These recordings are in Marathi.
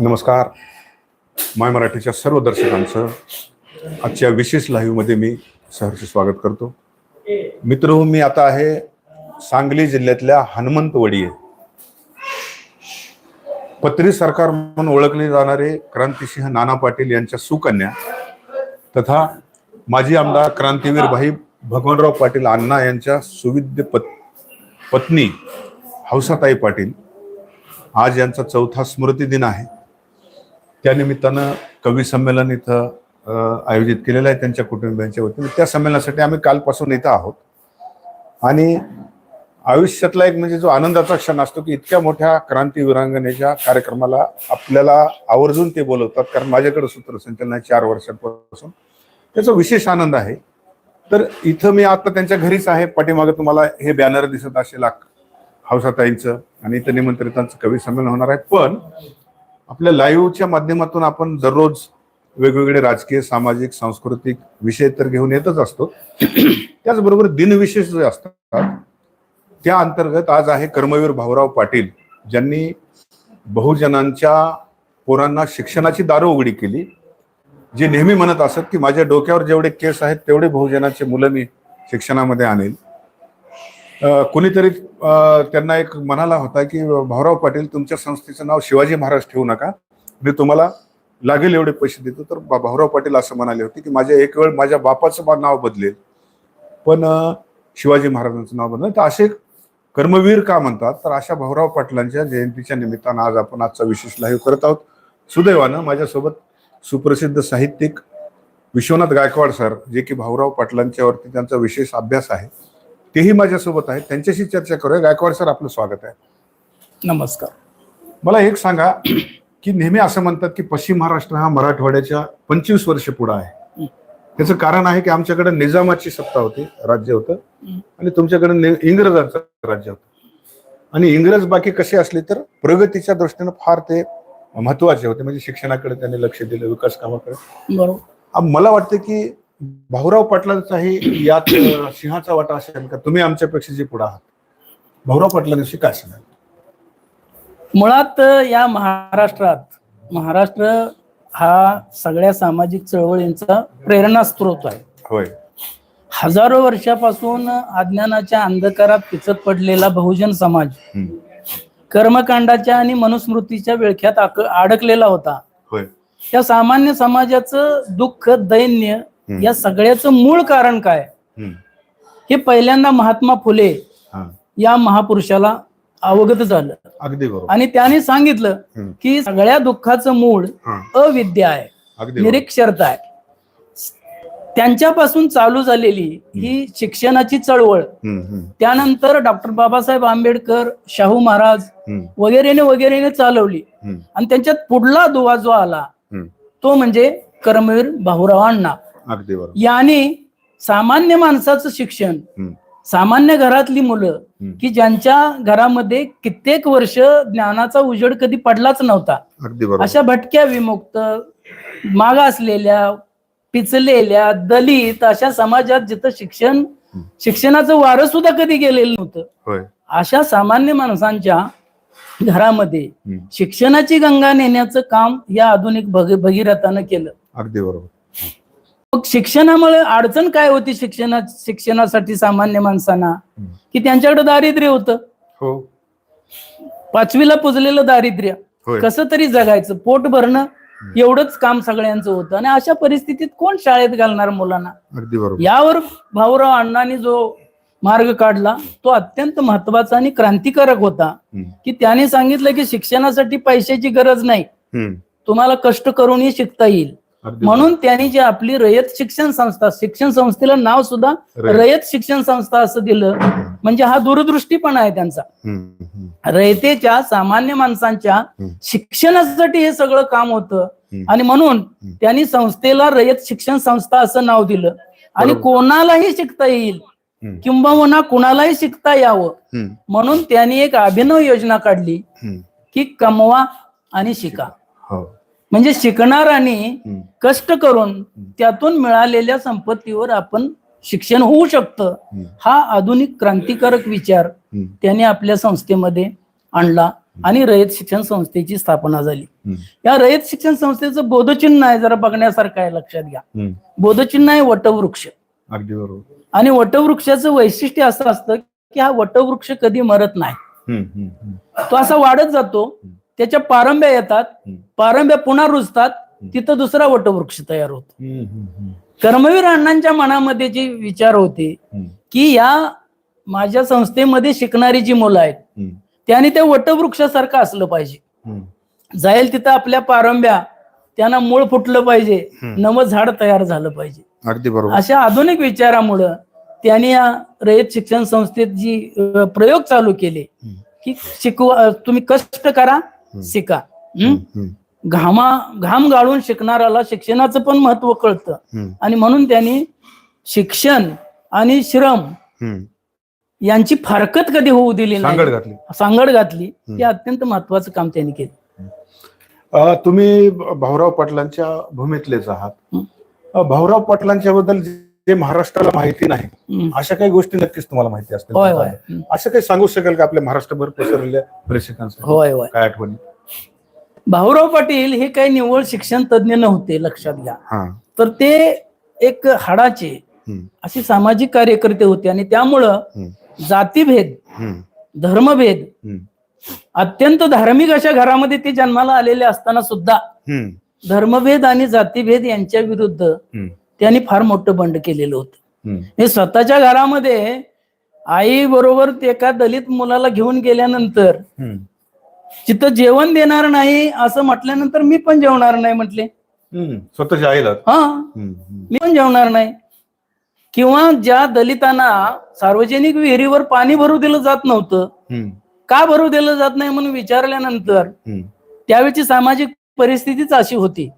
नमस्कार. माय मराठीच्या सर्व दर्शकांचं आजच्या विशेष लाईव्हमध्ये मी सहर्ष स्वागत करतो. मित्र हो, मी आता आहे सांगली जिल्ह्यातल्या हनुमंतवडी आहे पत्री सरकार म्हणून ओळखले जाणारे क्रांतिसिंह नाना पाटील यांच्या सुकन्या तथा माजी आमदार क्रांतीवीर भाई भगवानराव पाटील अण्णा यांच्या सुविद्य पत पत्नी हौसाताई पाटील आज यांचा चौथा स्मृती दिन आहे. त्यानिमित्तानं कवी संमेलन इथं आयोजित केलेलं आहे त्यांच्या कुटुंबियांच्या वतीने. त्या संमेलनासाठी आम्ही कालपासून इथं आहोत. आणि आयुष्यातला एक म्हणजे जो आनंदाचा क्षण असतो की इतक्या मोठ्या क्रांती विरांगणेच्या कार्यक्रमाला आपल्याला आवर्जून ते बोलवतात. कारण माझ्याकडे सूत्रसंचलन आहे चार वर्षांपासून त्याचा विशेष आनंद आहे. तर इथं मी आता त्यांच्या घरीच आहे. पाठीमागे तुम्हाला हे बॅनर दिसत असेल हौसाताईंचं आणि इथं निमंत्रितांचं कवी संमेलन होणार आहे. पण आपल्या लाईव्हच्या माध्यमातून आपण दररोज वेगवेगळे राजकीय सामाजिक सांस्कृतिक विषय तर घेऊन येतच असतो. त्याचबरोबर दिनविशेष जे असतात त्या अंतर्गत आज आहे कर्मवीर भाऊराव पाटील ज्यांनी बहुजनांच्या पोरांना शिक्षणाची दारं उघडी केली. जे नेहमी म्हणत असत की माझ्या डोक्यावर जेवढे केस आहेत तेवढे बहुजनाचे मुलं मी शिक्षणामध्ये आणेल कुणीतरी त्यांना एक म्हणाला होता की भाऊराव पाटील तुमच्या संस्थेचं नाव शिवाजी महाराज ठेवू नका. मी तुम्हाला लागेल एवढे पैसे देतो. तर बा- भाऊराव पाटील असं म्हणाले होते की माझ्या एक वेळ माझ्या बापाचं नाव बदलेल. पण शिवाजी महाराजांचं नाव बदलेल. तर असे कर्मवीर का म्हणतात? तर अशा भाऊराव पाटलांच्या जयंतीच्या निमित्तानं आज आपण आजचा विशेष लाईव्ह करत आहोत. सुदैवानं माझ्यासोबत सुप्रसिद्ध साहित्यिक विश्वनाथ गायकवाड सर जे की भाऊराव पाटलांच्यावरती त्यांचा विशेष अभ्यास आहे. तेही माझ्यासोबत आहेत. त्यांच्याशी चर्चा करूया. गायकवाड सर आपलं स्वागत आहे. नमस्कार. मला एक सांगा की नेहमी असं म्हणतात की पश्चिम महाराष्ट्र हा मराठवाड्याच्या पंचवीस वर्ष पुढे आहे. त्याचं कारण आहे की आमच्याकडे निजामाची सत्ता होती राज्य होतं. आणि तुमच्याकडे इंग्रजांचं राज्य होतं. आणि इंग्रज बाकी कसे असले तर प्रगतीच्या दृष्टीनं फार ते महत्त्वाचे होते. म्हणजे शिक्षणाकडे त्यांनी लक्ष दिलं विकास कामाकडे मला वाटतं की भाऊराव पाटलांचाही यात सिंहाचा वाटा असेल का? तुम्ही आमच्यापेक्षा जे पुढे आहात. भाऊराव पाटलांविषयी काय सांगाल? मुळात या महाराष्ट्रात महाराष्ट्र हा सगळ्या सामाजिक चळवळींचा प्रेरणास्त्रोत आहे. होय. हजारो वर्षापासून अज्ञानाच्या अंधकारात पिचत पडलेला बहुजन समाज. कर्मकांडाच्या आणि मनुस्मृतीच्या विळख्यात अडकलेला होता. त्या सामान्य समाजाचं दुःख दैन्य. या सगळ्याचं मूळ कारण काय. हे पहिल्यांदा महात्मा फुले. या महापुरुषाला अवगत झालं अगदी बरोबर आणि त्याने सांगितलं. की सगळ्या दुःखाचं मूळ. अविद्या आहे. निरीक्षरता आहे त्यांच्यापासून चालू झालेली ही शिक्षणाची चळवळ त्यानंतर डॉक्टर बाबासाहेब आंबेडकर शाहू महाराज वगैरेने वगैरेने चालवली आणि त्यांच्यात पुढला दुवा जो आला. तो म्हणजे कर्मवीर भाऊराव अण्णा अगदी बरोबर. यांनी सामान्य माणसाचं शिक्षण हम्म, सामान्य घरातली मुलं हम्म. की ज्यांच्या घरामध्ये कित्येक वर्ष ज्ञानाचा उजेड कधी पडलाच नव्हता अगदी बरोबर. अशा भटक्या विमुक्त मागासलेल्या पिचलेल्या दलित अशा समाजात जिथं शिक्षण शिक्षणाचं वारं सुद्धा कधी गेलेलं नव्हतं होय. अशा सामान्य माणसांच्या घरामध्ये हम्म. शिक्षणाची गंगा नेण्याचं काम या आधुनिक भग भगीरथानं केलं. अगदी बरोबर. मग शिक्षणामुळे अडचण काय होती शिक्षणा शिक्षणासाठी सामान्य माणसांना. की त्यांच्याकडे दारिद्र्य होतं. हो. पाचवीला पुजलेलं दारिद्र्य. कसं तरी जगायचं? पोट भरणं एवढंच काम सगळ्यांचं होतं. आणि अशा परिस्थितीत कोण शाळेत घालणार मुलांना? यावर भाऊराव अण्णांनी जो मार्ग काढला तो अत्यंत महत्त्वाचा आणि क्रांतिकारक होता. की त्याने सांगितलं की शिक्षणासाठी पैशाची गरज नाही. तुम्हाला कष्ट करूनही शिकता येईल. म्हणून त्यांनी जी आपली रयत शिक्षण संस्था शिक्षण संस्थेला नाव सुद्धा रयत. शिक्षण संस्था असं दिलं म्हणजे हा दूरदृष्टीपणा आहे त्यांचा रयतेच्या सामान्य माणसांच्या. शिक्षणासाठी हे सगळं काम होतं. आणि म्हणून त्यांनी संस्थेला रयत शिक्षण संस्था असं नाव दिलं आणि. कोणालाही शिकता येईल. किंबहुना कुणालाही शिकता यावं म्हणून त्यांनी एक अभिनव योजना काढली. की कमवा आणि शिका हो म्हणजे शिकणारांनी कष्ट करून त्यातून मिळालेल्या संपत्तीवर आपण शिक्षण होऊ शकतं. हा आधुनिक क्रांतिकारक विचार. त्याने आपल्या संस्थेमध्ये आणला आणि रयत शिक्षण संस्थेची स्थापना झाली. या रयत शिक्षण संस्थेचं बोधचिन्ह आहे जरा बघण्यासारखं आहे लक्षात घ्या. बोधचिन्ह आहे वटवृक्ष. अगदी बरोबर. आणि वटवृक्षाचं वैशिष्ट्य असं असतं की हा वटवृक्ष कधी मरत नाही. तो असा वाढत जातो त्याच्या पारंब्या येतात. पारंब्या पुन्हा रुजतात तिथं दुसरा वटवृक्ष तयार होतो कर्मवीर अण्णांच्या मनामध्ये जे विचार होते की या माझ्या संस्थेमध्ये शिकणारी जी मुलं आहेत त्यांनी त्या वटवृक्षासारखं असलं पाहिजे. जाईल तिथं आपल्या पारंब्या त्यांना मूळ फुटलं पाहिजे. नवं झाड तयार झालं पाहिजे अगदी बरोबर अशा आधुनिक विचारामुळं त्यांनी या रयत शिक्षण संस्थेत जी प्रयोग चालू केले. की शिकवा तुम्ही कष्ट करा शिका. घामा घाम गाळून शिकणाऱ्याला शिक्षणाचं पण महत्त्व कळतं. आणि म्हणून त्यांनी शिक्षण आणि श्रम. यांची फारकत कधी होऊ दिली सांगड नाही घातली. सांगड घातली. हे अत्यंत महत्वाचं काम त्यांनी केलं. तुम्ही भाऊराव पाटलांच्या भूमीतलेच आहात. भाऊराव पाटलांच्या बद्दल जे महाराष्ट्राला माहिती नाही. अशा काही गोष्टी नक्कीच तुम्हाला माहिती असतील. होय होय. हम्म. असं काही सांगू शकाल का आपल्या महाराष्ट्रभर पसरलेल्या प्रेक्षकांसाठी? होय होय. काय आठवणी? भाऊराव पाटील हे काही निव्वळ शिक्षण तज्ज्ञ नव्हते लक्षात घ्या. हा. तर ते एक हाडाचे हम्म, असे सामाजिक कार्यकर्ते होते आणि त्यामुळं हम्म, जातीभेद हम्म, धर्मभेद हम्म, अत्यंत धार्मिक अशा घरामध्ये ते जन्माला आलेले असताना सुद्धा हम्म, धर्मभेद आणि जातीभेद यांच्या विरुद्ध हम्म, त्यांनी फार मोठं बंड केलेलं होतं. हे स्वतःच्या घरामध्ये आई बरोबर एका दलित मुलाला घेऊन गेल्यानंतर तिथं जेवण देणार नाही असं म्हटल्यानंतर मी पण जेवणार नाही म्हटले. स्वतःच्या आईला? हा. मी पण जेवणार नाही. किंवा ज्या दलितांना सार्वजनिक विहिरीवर पाणी भरू दिलं जात नव्हतं का भरू दिलं जात नाही म्हणून विचारल्यानंतर त्यावेळची सामाजिक परिस्थितीच अशी होती.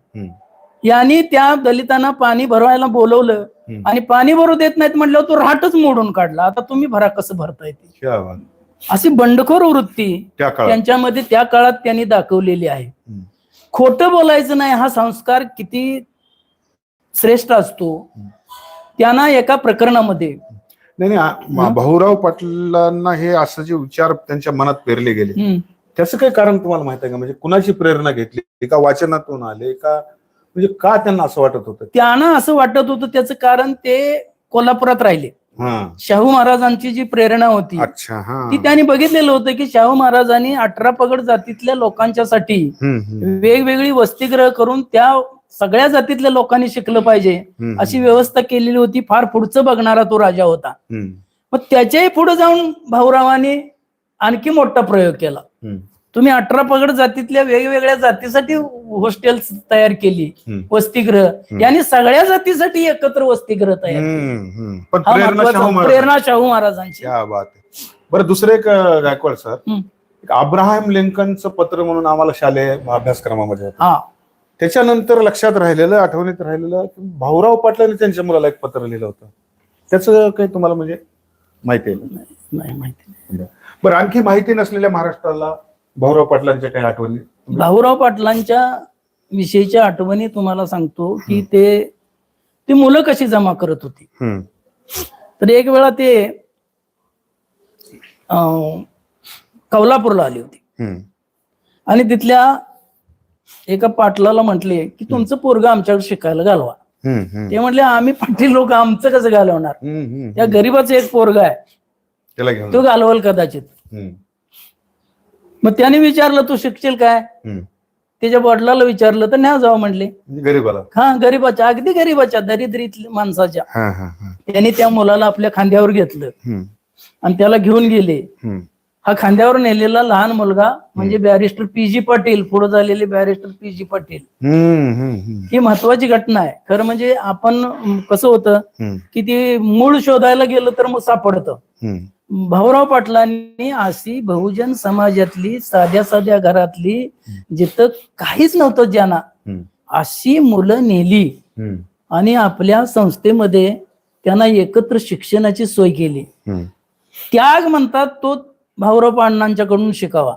यांनी त्या दलितांना पाणी भरवायला बोलवलं. आणि पाणी भरू देत नाहीत म्हटल्यावर तो राहटच मोडून काढला. आता तुम्ही भरा कसं भरताय ते? क्या बात. अशी बंडखोर वृत्ती त्यांच्यामध्ये त्या काळात त्यांनी दाखवलेली आहे. खोटं बोलायचं नाही. हा संस्कार किती श्रेष्ठ असतो. त्यांना एका प्रकरणामध्ये नाही नाही भाऊराव पाटलांना हे असं जे विचार त्यांच्या मनात पेरले गेले. त्याचं काही कारण तुम्हाला माहीत आहे का? म्हणजे कुणाची प्रेरणा घेतली? का वाचनातून आले का म्हणजे का त्यांना असं वाटत होतं? त्यांना असं वाटत होतं त्याचं कारण ते कोल्हापुरात राहिले. हा. शाहू महाराजांची जी प्रेरणा होती अच्छा हा. ती त्यांनी बघितलेलं होतं की शाहू महाराजांनी अठरा पगड जातीतल्या लोकांच्यासाठी हम्म, हम्म, वेगवेगळी वसतिगृह करून त्या सगळ्या जातीतल्या लोकांनी शिकलं पाहिजे हम्म, अशी व्यवस्था केलेली होती. फार पुढचं बघणारा तो राजा होता. हम्म, मग त्याच्याही पुढे जाऊन भाऊरावांनी आणखी मोठा प्रयोग केला. हम्म, तुम्ही अठरा पगड जातीतल्या वेगवेगळ्या जातीसाठी हॉस्टेल्स तयार केली. वसतिगृह. यांनी सगळ्या जातीसाठी एकत्र वसतिगृह तयार केली. प्रेरणा शाहू महाराजांची. बरं दुसरं एक गायकवाड सर. अब्राहम लिंकनचं पत्र म्हणून आम्हाला शालेय अभ्यासक्रमामध्ये त्याच्यानंतर लक्षात राहिलेलं आठवणीत राहिलेलं की भाऊराव पाटलांनी त्यांच्या मुलाला एक पत्र लिहिलं होतं. त्याचं काही तुम्हाला म्हणजे माहिती आहे? नाही माहिती बरं आणखी माहिती नसलेल्या महाराष्ट्राला भाऊराव पाटलांच्या काही आठवणी? भाऊराव पाटलांच्या विषयीच्या आठवणी तुम्हाला सांगतो की ते ती मुलं कशी जमा करत होती. तर एक वेळा ते कौलापूरला आली होती. आणि तिथल्या एका पाटलाला म्हटले की तुमचं पोरग आमच्याकडे शिकायला घालवा. ते म्हटले आम्ही पाटील लोक आमचं कसं घालवणार. त्या गरीबाचं एक पोरग आहे. तो घालवल कदाचित. मग त्याने विचारलं तू शिकशील काय. त्याच्या वडिलाला विचारलं तर न्या जावं म्हणले. म्हणजे गरीबाला. हा गरीबाच्या अगदी गरीबाच्या दरिद्रीत माणसाच्या. त्यांनी त्या मुलाला आपल्या खांद्यावर घेतलं. आणि त्याला घेऊन गेले. हा खांद्यावर नेलेला लहान मुलगा म्हणजे बॅरिस्टर पी जी पाटील पुढे झालेले बॅरिस्टर पी जी पाटील. ही महत्वाची घटना आहे. खरं म्हणजे आपण कसं होतं की ती मूळ शोधायला गेलं तर मग सापडतं. भाऊराव पाटलांनी अशी बहुजन समाजातली साध्या साध्या घरातली जिथं काहीच नव्हतं ज्यांना अशी मुलं नेली. आणि आपल्या संस्थेमध्ये त्यांना एकत्र शिक्षणाची सोय केली. त्याग म्हणतात तो भाऊराव पाटलांच्याकडून शिकावा.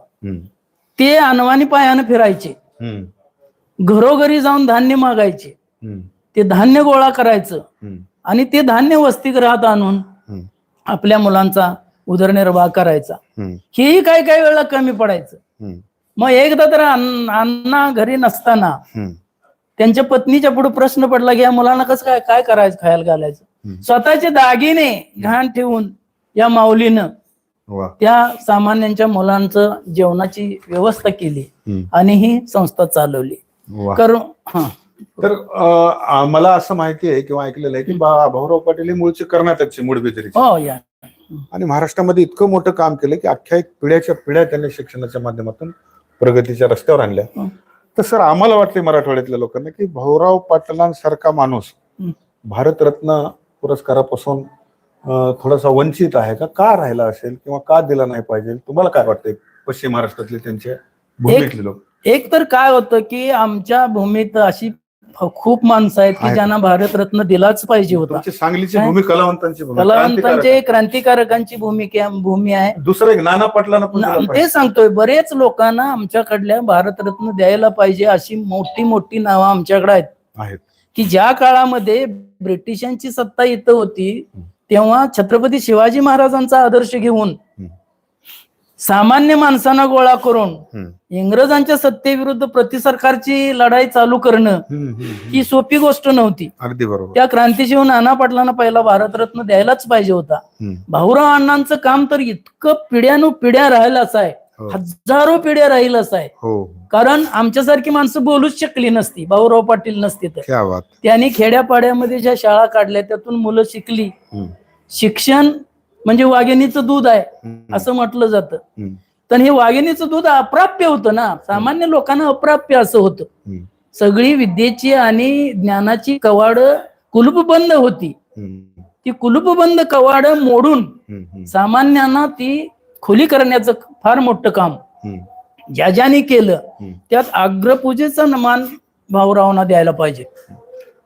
ते अनवाणी पायानं फिरायचे. घरोघरी जाऊन धान्य मागायचे. ते धान्य गोळा करायचं. आणि ते धान्य वसतिगृहात आणून आपल्या मुलांचा उदरनिर्वाह करायचा. हेही काही काही वेळेला कमी पडायचं. मग एकदा तर अण्ण- घरी नसताना त्यांच्या पत्नीच्या पुढे प्रश्न पडला की या मुलांना कसं काय काय करायचं खायला घालायचं. स्वतःचे दागिने घाण ठेवून या माऊलीनं त्या सामान्यांच्या मुलांचं जेवणाची व्यवस्था केली आणि ही संस्था चालवली. तर मला असं माहिती आहे किंवा ऐकलेलं आहे की भाऊराव पाटील हे मूळचे कर्नाटकचे मूळ हो या. आणि महाराष्ट्रामध्ये इतकं मोठं काम केलं की अख्ख्या एक पिढ्याच्या पिढ्या त्यांनी शिक्षणाच्या माध्यमातून प्रगतीच्या रस्त्यावर आणल्या हं. तर सर आम्हाला वाटते मराठवाड्यातल्या लोकांना की भाऊराव पाटलांसारखा माणूस. भारतरत्न पुरस्कारापासून थोडासा वंचित आहे का का राहिला असेल किंवा का दिला नाही पाहिजे तुम्हाला काय वाटतंय पश्चिम महाराष्ट्रातले त्यांच्या भूमीतले लोक एक तर काय होतं की आमच्या भूमीत अशी खूप माणसं आहेत की. ज्यांना भारतरत्न दिलाच पाहिजे होता सांगलीची? भूमी कलावंतांची कलावंतांचे क्रांतिकारकांची भूमिका भूमी आहे. दुसरं नाना पाटलांना पाहिजे. ते सांगतोय बरेच लोकांना आमच्याकडल्या भारतरत्न द्यायला पाहिजे अशी मोठी मोठी नावं आमच्याकडे आहेत की ज्या काळामध्ये ब्रिटिशांची सत्ता इथं होती. तेव्हा छत्रपती शिवाजी महाराजांचा आदर्श घेऊन. सामान्य माणसांना गोळा करून. इंग्रजांच्या सत्तेविरुद्ध प्रतिसरकारची लढाई चालू करणं. ही सोपी गोष्ट नव्हती अगदी बरोबर त्या क्रांतीशिव नाना पाटलांना पहिला भारतरत्न द्यायलाच पाहिजे होता. भाऊराव अण्णांचं काम तर इतकं पिढ्यानु पिढ्या राहिलं असं आहे हो. हजारो पिढ्या राहील असं आहे हो कारण आमच्यासारखी माणसं बोलूच शकली नसती भाऊराव पाटील नसते तर त्यांनी खेड्यापाड्यामध्ये ज्या शाळा काढल्या त्यातून मुलं शिकली. शिक्षण म्हणजे वाघिणीचं दूध आहे. असं म्हटलं जातं. तर हे वाघिणीचं दूध अप्राप्य होतं ना सामान्य लोकांना अप्राप्य असं होतं. सगळी विद्येची आणि ज्ञानाची कवाड कुलूपबंद होती. ती कुलूपबंद कवाड मोडून. सामान्यांना ती खुली करण्याचं फार मोठं काम. ज्या ज्याने केलं. त्यात अग्रपूजेचा मान भाऊरावांना द्यायला पाहिजे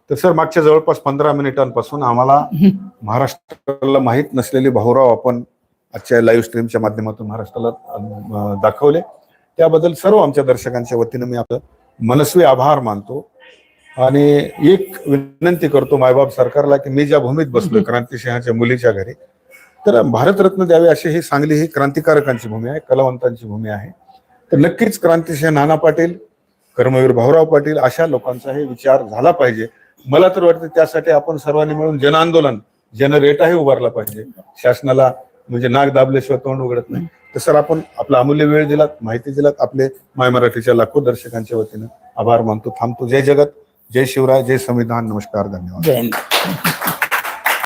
तर सर मागच्या जवळपास पंधरा मिनिटांपासून आम्हाला महाराष्ट्राला माहीत नसलेले भाऊराव आपण आजच्या लाईव्ह स्ट्रीमच्या माध्यमातून महाराष्ट्राला दाखवले. त्याबद्दल सर्व आमच्या दर्शकांच्या वतीनं मी आपलं मनस्वी आभार मानतो. आणि एक विनंती करतो मायबाप सरकारला की मी ज्या भूमीत बसलोय क्रांतिसिंहाच्या मुलीच्या घरी तर भारतरत्न द्यावे अशी ही सांगली ही क्रांतिकारकांची भूमी आहे कलावंतांची भूमी आहे. तर नक्कीच क्रांतिसिंह नाना पाटील कर्मवीर भाऊराव पाटील अशा लोकांचाही विचार झाला पाहिजे. मला तर वाटतं त्यासाठी आपण सर्वांनी मिळून जनआंदोलन जनरेटाही उभारला पाहिजे. शासनाला म्हणजे नाग दाबल्याशिवाय तोंड उघडत नाही. तर सर आपण आपला अमूल्य वेळ दिलात माहिती दिलात आपले माय मराठीच्या लाखो दर्शकांच्या वतीनं. आभार मानतो थांबतो. जय जगत जय शिवराय जय संविधान. नमस्कार धन्यवाद.